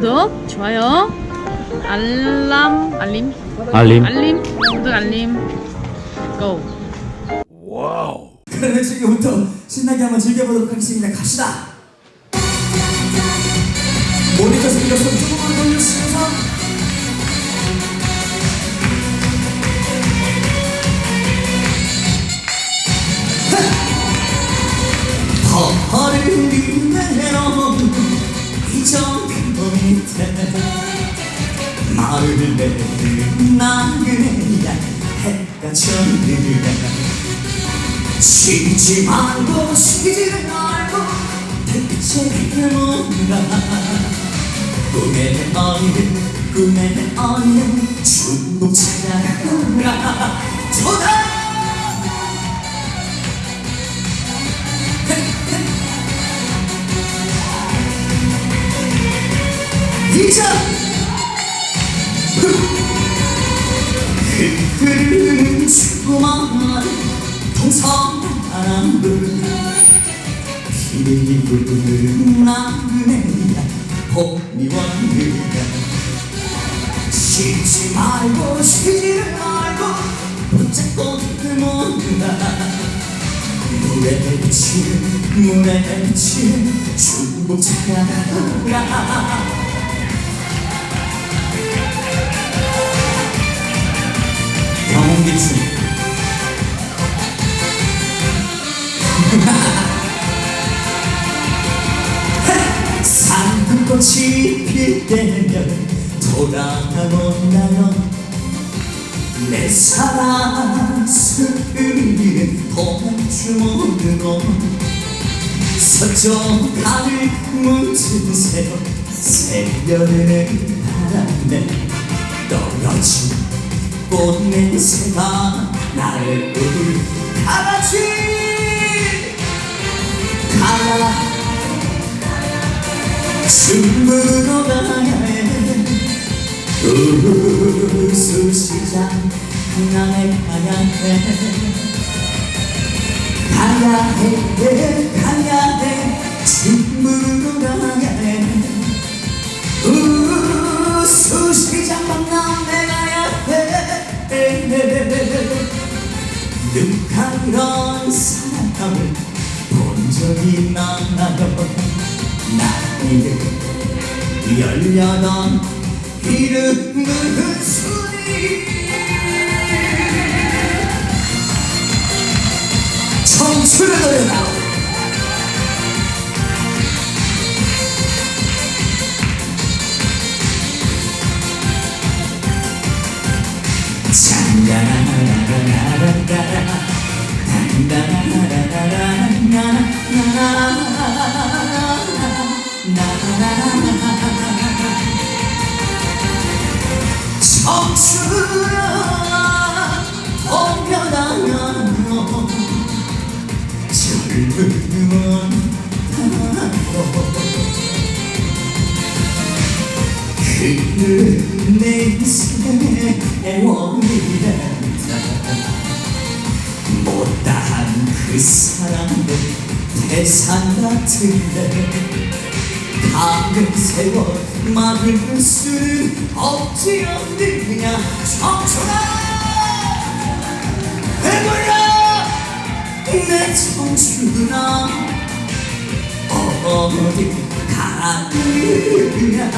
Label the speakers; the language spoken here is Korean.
Speaker 1: 구독, 좋아요, 알람, 알림,
Speaker 2: 알림.
Speaker 1: 알림, 구독, 알림, 고.
Speaker 3: 그러면 지금부터 신나게 한번 즐겨보도록 하겠습니다. 갑시다. 모니터 스피커 손 조금만 돌려주면서 허를 이 정그 밑에 마을을 내는 나그네야 해가 졌느냐 쉬지 말고 쉬지 말고 대체 뭔가 꿈에 어린 꿈에 어린 중국 찾아가라. 조다 이자 흐르는 수많은 동서남북 길이 부르는 나그네야 봄이 왔느냐 쉬지 말고 쉬지 말고 붙잡고 들모는다. 물에 비치는 물에 비치는 중국 찾아가 라 경기춘 산꽃이 필 때면 돌아온다면 내 사랑 스크린 도주문으로 서쪽 하늘 묻은 새로 새겨내는 바람에 떨어진 꽃 냄새가 나를 다같이 가라. 춤으로 가야 해 우수 시장 나에. 가야 해 가야 해 가야 해 이런 사람을 본 적이 있나요. 나이는 열려던 이름은 순이 청춘의 노래다 장 청춘아 동변하며 젊음은 그내 인생의 애원이란 그 사랑도 태산 같은데. 가는 세월 막을 수는 없지 않느냐 청춘아! 해불러 내 청춘아! 어디 가느냐